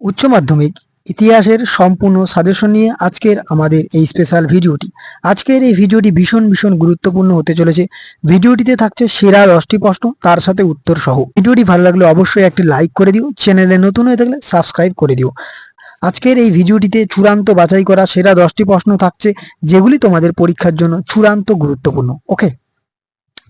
উচ্চ মাধ্যমিক ইতিহাসের সম্পূর্ণ সাজেশন নিয়ে আজকের আমাদের এই স্পেশাল ভিডিওটি আজকের এই ভিডিওটি ভীষণ ভীষণ গুরুত্বপূর্ণ হতে চলেছে। ভিডিওটিতে থাকছে সেরা দশটি প্রশ্ন, তার সাথে উত্তর সহ। ভিডিওটি ভালো লাগলে অবশ্যই একটি লাইক করে দিও চ্যানেলে নতুন হয়ে থাকলে সাবস্ক্রাইব করে দিও। আজকের এই ভিডিওটিতে চূড়ান্ত বাছাই করা সেরা দশটি প্রশ্ন থাকছে, যেগুলি তোমাদের পরীক্ষার জন্য চূড়ান্ত গুরুত্বপূর্ণ। ওকে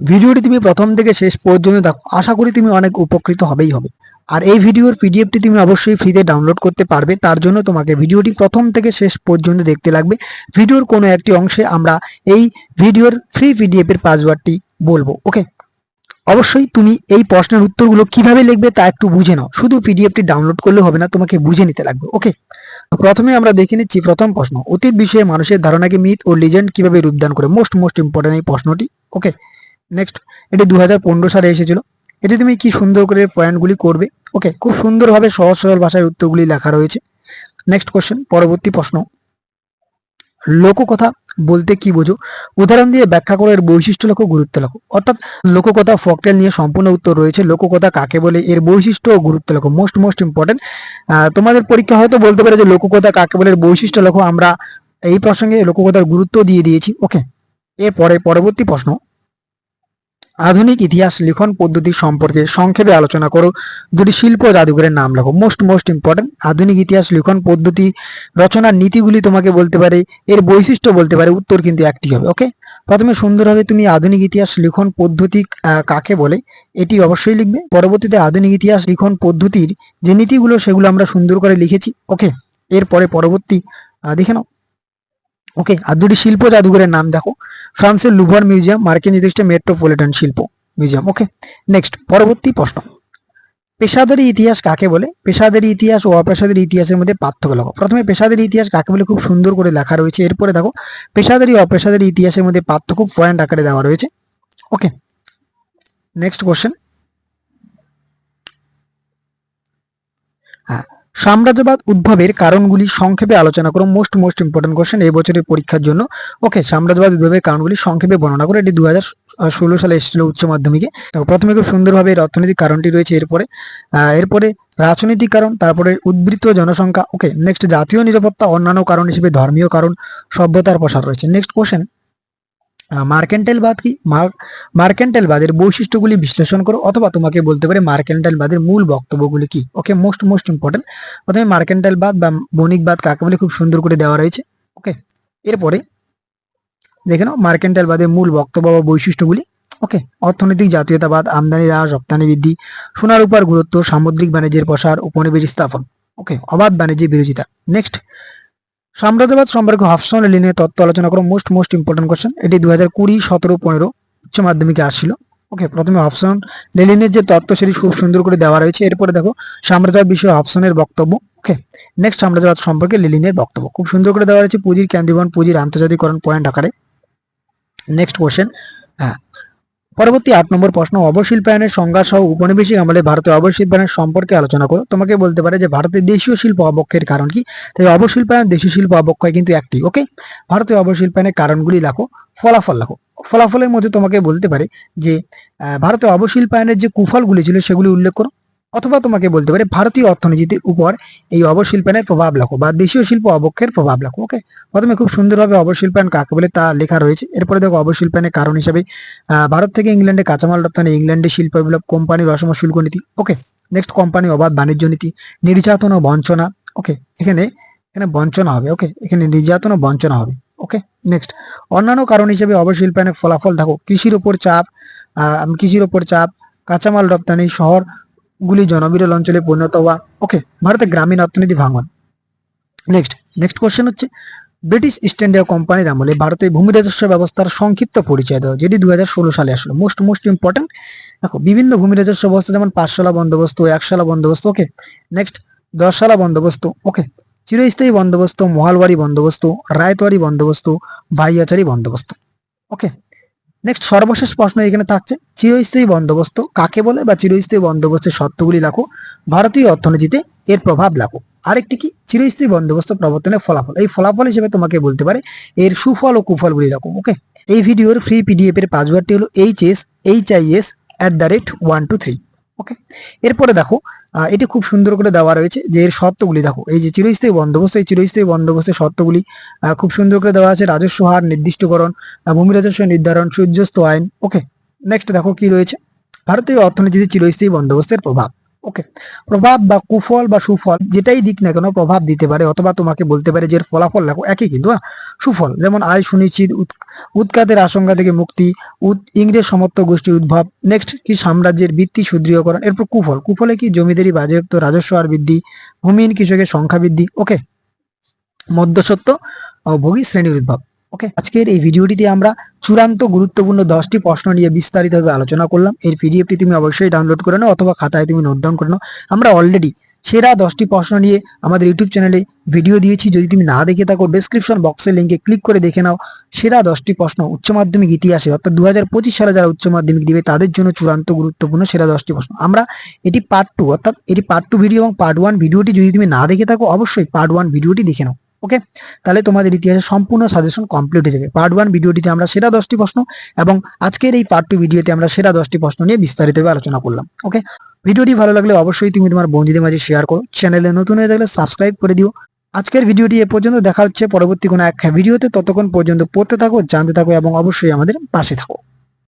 ভিডিওটি তুমি প্রথম থেকে শেষ পর্যন্ত দেখো। আশা করি তুমি অনেক উপকৃত হবেই হবে। আর এই ভিডিওর পিডিএফটি তুমি অবশ্যই ফ্রিতে ডাউনলোড করতে পারবে। তার জন্য তোমাকে ভিডিওটি প্রথম থেকে শেষ পর্যন্ত দেখতে লাগবে। ভিডিওর কোনো একটি অংশে আমরা এই ভিডিওর ফ্রি পিডিএফ এর পাসওয়ার্ডটি বলব ওকে অবশ্যই তুমি এই প্রশ্নের উত্তরগুলো কীভাবে লিখবে তা একটু বুঝে নাও। শুধু পিডিএফটি ডাউনলোড করলে হবে না, তোমাকে বুঝে নিতে লাগবে ওকে প্রথমে আমরা দেখে নিচ্ছি প্রথম প্রশ্ন। অতীত বিষয়ে মানুষের ধারণাকে মিথ ও লিজেন্ড কীভাবে রূপদান করে? মোস্ট মোস্ট ইম্পর্টেন্ট এই প্রশ্নটি ওকে নেক্সট এটি দু হাজার পনেরো সালে এসেছিল। এটি তুমি কি সুন্দর করে পয়েন্টগুলি করবে? ওকে খুব সুন্দরভাবে সহজ সরল ভাষায় উত্তরগুলি লেখা রয়েছে। নেক্সট কোশ্চেন পরবর্তী প্রশ্ন। লোককথা বলতে কি বোঝো? উদাহরণ দিয়ে ব্যাখ্যা করে, এর বৈশিষ্ট্য লক্ষ্য গুরুত্ব লেখো। অর্থাৎ লোককথা ফকটেল নিয়ে সম্পূর্ণ উত্তর রয়েছে। লোককথা কাকে বলে, এর বৈশিষ্ট্য ও গুরুত্ব লেখো। মোস্ট মোস্ট ইম্পর্টেন্ট তোমাদের পরীক্ষা হয়তো বলতে পারে যে লোককথা কাকে বলে, এর বৈশিষ্ট্য লেখো। আমরা এই প্রসঙ্গে লোককথার গুরুত্ব দিয়ে দিয়েছি। ওকে এরপরে পরবর্তী প্রশ্ন। আধুনিক ইতিহাস লিখন পদ্ধতি সম্পর্কে সংক্ষেপে আলোচনা করো। দুটি শিল্প জাদুঘরের নাম লেখো মোস্ট মোস্ট ইম্পর্টেন্ট আধুনিক ইতিহাস লিখন পদ্ধতি রচনার নীতিগুলি তোমাকে বলতে পারে, এর বৈশিষ্ট্য বলতে পারে, উত্তর কিন্তু একটি হবে ওকে প্রথমে সুন্দরভাবে তুমি আধুনিক ইতিহাস লিখন পদ্ধতি কাকে বলে, এটি অবশ্যই লিখবে। পরবর্তীতে আধুনিক ইতিহাস লিখন পদ্ধতির যে নীতিগুলো, সেগুলো আমরা সুন্দর করে লিখেছি ওকে এরপরে পরবর্তী দেখে নাও। ওকে আর দুটি শিল্প জাদুঘরের নাম দেখো। ফ্রান্সের লুভার মিউজিয়াম, মার্কিন যুক্তরাষ্ট্রে মেট্রোপলিটন শিল্প মিউজিয়াম। ওকে নেক্সট পরবর্তী প্রশ্ন। পেশাদারি ইতিহাস কাকে বলে? পেশাদারি ইতিহাস ও অপেশাদারি ইতিহাসের মধ্যে পার্থক্য লেখো প্রথমে পেশাদারি ইতিহাস কাকে বলে? খুব সুন্দর করে লেখা রয়েছে। এরপরে দেখো, পেশাদারি অপেশাদারি ইতিহাসের মধ্যে পার্থক্য পয়েন্ট আকারে দেওয়া রয়েছে। ওকে নেক্সট কোশ্চেন হ্যাঁ সাম্রাজ্যবাদ উদ্ভবের কারণগুলি সংক্ষেপে আলোচনা করো। মোস্ট মোস্ট ইম্পর্টেন্ট কোশ্চেন এই বছরের পরীক্ষার জন্য। ওকে সাম্রাজ্যবাদ উদ্ভবের কারণগুলি সংক্ষেপে বর্ণনা করে। এটি দু ষোলো সালে এসেছিল উচ্চ মাধ্যমিকে। তো প্রথমে খুব সুন্দরভাবে এর অর্থনৈতিক কারণটি রয়েছে এরপরে। এরপরে রাজনৈতিক কারণ, তারপরে উদ্বৃত্ত জনসংখ্যা। ওকে নেক্সট জাতীয় নিরাপত্তা অন্যান্য কারণ হিসেবে ধর্মীয় কারণ, সভ্যতার প্রসার রয়েছে। নেক্সট কোশ্চেন মার্কেন্টাইল বাদ কি মার্কেন্টাইল বাদের বৈশিষ্ট্যগুলি বিশ্লেষণ করো অথবা তোমাকে বলতে পারে মার্কেন্টাইল বাদের মূল বক্তব্যগুলি কি? ওকে মোস্ট মোস্ট ইম্পর্টেন্ট প্রথমে মার্কেন্টাইল বাদ বা বণিকবাদ কাকে বলে খুব সুন্দর করে দেওয়া রয়েছে। ওকে এরপরে দেখে নাও মার্কেন্টাইল বাদের মূল বক্তব্য বা বৈশিষ্ট্যগুলি। ওকে অর্থনৈতিক জাতীয়তাবাদ, আমদানি হ্রাস, রপ্তানি বৃদ্ধি, সোনার উপর গুরুত্ব, সামুদ্রিক বাণিজ্যের প্রসার, উপনিবেশ স্থাপন। ওকে অবাধ বাণিজ্যের বিরোধিতা। নেক্সট সাম্রাজ্যবাদ সম্পর্কে হাফসন লিনের তত্ত্ব আলোচনা করো। মোস্ট মোস্ট ইম্পর্টেন্ট কোশ্চেন এটি দু হাজার কুড়ি, সতেরো, পনেরো উচ্চ মাধ্যমিকে আসছিল। ওকে প্রথমে হাফসন লেলিনের যে তত্ত্ব সেটি খুব সুন্দর করে দেওয়া রয়েছে। এরপরে দেখো সাম্রাজ্যবাদ বিষয়ে হাফসনের বক্তব্য। ওকে নেক্সট সাম্রাজ্যবাদ সম্পর্কে লেলিনের বক্তব্য। খুব সুন্দর করে দেওয়া রয়েছে পুঁজির কেন্দ্রীভবন, পুঁজির আন্তর্জাতিকরণ পয়েন্ট আকারে। নেক্সট কোশ্চেন হ্যাঁ পরবর্তী আট নম্বর প্রশ্ন অবশিল্পায়নের সংজ্ঞা সহ উপনিবেশিক আমলে ভারতের অবশিল্পায়নের সম্পর্কে আলোচনা করো। তোমাকে বলতে পারে যে ভারতের দেশীয় শিল্প অবক্ষয়ের কারণ কি? তাই অবশিল্পায়ন দেশীয় শিল্প অবক্ষয় কিন্তু একটি ওকে ভারতীয় অবশিল্পায়নের কারণগুলি লেখো, ফলাফল লেখো। ফলাফলের মধ্যে তোমাকে বলতে পারে যে ভারতে অবশিল্পায়নের যে কুফলগুলি ছিল সেগুলি উল্লেখ করো। অথবা তোমাকে বলতে পারে ভারতীয় অর্থনীতির উপর এই অবশিল্পায়নের প্রভাব লেখো বা দেশীয় শিল্প অবক্ষের প্রভাব লেখো ওকে প্রথমে খুব সুন্দরভাবে অবশিল্পায়ন কাকে বলে তা লেখা রয়েছে। এরপরে দেখো অবশিল্পায়নের কারণ হিসেবে ভারত থেকে ইংল্যান্ডে কাঁচামাল রপ্তানি, ইংল্যান্ডে শিল্প বিপ্লব কোম্পানির অসম শুল্ক নীতি ওকে নেক্সট কোম্পানি অবাধ, বাণিজ্য নীতি, নির্যাতন ও বঞ্চনা ওকে এখানে এখানে বঞ্চনা হবে ওকে এখানে নির্যাতন ও বঞ্চনা হবে ওকে নেক্সট অন্যান্য কারণ হিসেবে অবশিল্পায়নের ফলাফল দেখো, কৃষির ওপর চাপ কৃষির ওপর চাপ, কাঁচামাল রপ্তানি শহরগুলি জনবিরল অঞ্চলে পরিণত হওয়া। ওকে ভারতের গ্রামীণ অর্থনীতি ভাঙন। নেক্সট নেক্সট কোশ্চেন হচ্ছে ব্রিটিশ ইস্ট ইন্ডিয়া কোম্পানির আমলে ভারতের ভূমি রাজস্ব ব্যবস্থার সংক্ষিপ্ত পরিচয় দেওয়া যেটি দুই হাজার ষোলো সালে আসলো। মোস্ট মোস্ট ইম্পর্টেন্ট দেখো, বিভিন্ন ভূমি রাজস্ব ব্যবস্থা, যেমন পাঁচশালা বন্দোবস্ত, একশালা বন্দোবস্ত ওকে নেক্সট দশশালা বন্দোবস্ত ওকে চিরস্থায়ী বন্দোবস্ত মহালবাড়ি বন্দোবস্ত, রায়তওয়ারি বন্দোবস্ত, ভাইয়াচারি বন্দোবস্ত ওকে নেক্সট সর্বশেষ প্রশ্ন এখানে থাকছে, চিরস্থায়ী বন্দোবস্ত কাকে বলে বা চিরস্থায়ী বন্দোবস্তের শর্তগুলি লেখো, ভারতীয় অর্থনীতিতে এর প্রভাব লেখো। আরেকটি কি? চিরস্থায়ী বন্দোবস্ত প্রবর্তনের ফলাফল। এই ফলাফল হিসেবে তোমাকে বলতে পারে এর সুফল ও কুফলগুলি রকম ওকে এই ভিডিওর ফ্রি পিডিএফ এর পাসওয়ার্ডটি হলো H S H I S at the rate one two three okay এরপরে দেখো এটি খুব সুন্দর করে দেওয়া রয়েছে যে এর শর্তগুলি, দেখো, এই যে চিরস্থায়ী বন্দোবস্ত, এই চিরস্থায়ী বন্দোবস্তের শর্তগুলি খুব সুন্দর করে দেওয়া আছে, রাজস্ব হার নির্দিষ্টকরণ ভূমি রাজস্ব নির্ধারণ, সূর্যস্ত আইন ওকে নেক্সট দেখো কি রয়েছে, ভারতীয় অর্থনীতিতে চিরস্থায়ী বন্দোবস্তের প্রভাব। ওকে প্রভাব বা কুফল বা সুফল যেটাই দিক না কেন প্রভাব দিতে পারে অথবা তোমাকে বলতে পারে যে ফলাফল দেখো, একই কিন্তু হ্যাঁ? সুফল, যেমন আয়, সুনিশ্চিত, উৎ- উৎখাতের আশঙ্কা থেকে মুক্তি ইংরেজ সমর্থ গোষ্ঠীর উদ্ভব নেক্সট কি সাম্রাজ্যের ভিত্তি সুদৃঢ়করণ, এরপর কুফল, কুফলে কি জমিদারি, বাজেয়াপ্ত, রাজস্ব আর বৃদ্ধি, ভূমিহীন কৃষকের সংখ্যা বৃদ্ধি ওকে মধ্যসত্ত্ব ও ভোগী শ্রেণির উদ্ভব। ওকে আজকের এই ভিডিওটিতে আমরা চূড়ান্ত গুরুত্বপূর্ণ দশটি প্রশ্ন নিয়ে বিস্তারিতভাবে আলোচনা করলাম। এর পিডিএফটি তুমি অবশ্যই ডাউনলোড করে নাও অথবা খাতায় তুমি নোট ডাউন করে নাও। আমরা অলরেডি সেরা দশটি প্রশ্ন নিয়ে আমাদের ইউটিউব চ্যানেলে ভিডিও দিয়েছি। যদি তুমি না দেখে থাকো ডেসক্রিপশন বক্সের লিঙ্কে ক্লিক করে দেখে নাও। সেরা দশটি প্রশ্ন উচ্চ মাধ্যমিক ইতিহাসে, অর্থাৎ দু হাজার পঁচিশ সালে যারা উচ্চ মাধ্যমিক দিবে, তাদের জন্য চূড়ান্ত গুরুত্বপূর্ণ সেরা দশটি প্রশ্ন। আমরা এটি পার্ট টু অর্থাৎ এটি পার্ট টু ভিডিও এবং পার্ট ওয়ান ভিডিওটি যদি তুমি না দেখে থাকো, অবশ্যই পার্ট ওয়ান ভিডিওটি দেখে নাও। ওকে তাহলে তোমাদের ইতিহাসের সম্পূর্ণ সাজেশন কমপ্লিট হয়ে যাবে। পার্ট ওয়ান ভিডিওটিতে আমরা সেরা দশটি প্রশ্ন এবং আজকের এই পার্ট টু ভিডিওতে আমরা সেরা দশটি প্রশ্ন নিয়ে বিস্তারিতভাবে আলোচনা করলাম। ওকে ভিডিওটি ভালো লাগলে অবশ্যই তুমি তোমার বন্ধুদের মাঝে শেয়ার করো। চ্যানেলে নতুন হয়ে থাকলে সাবস্ক্রাইব করে দিও। আজকের ভিডিওটি এ পর্যন্ত দেখা হচ্ছে। পরবর্তী কোনো এক ভিডিওতে ততক্ষণ পর্যন্ত পড়তে থাকো, জানতে থাকো এবং অবশ্যই আমাদের পাশে থাকো।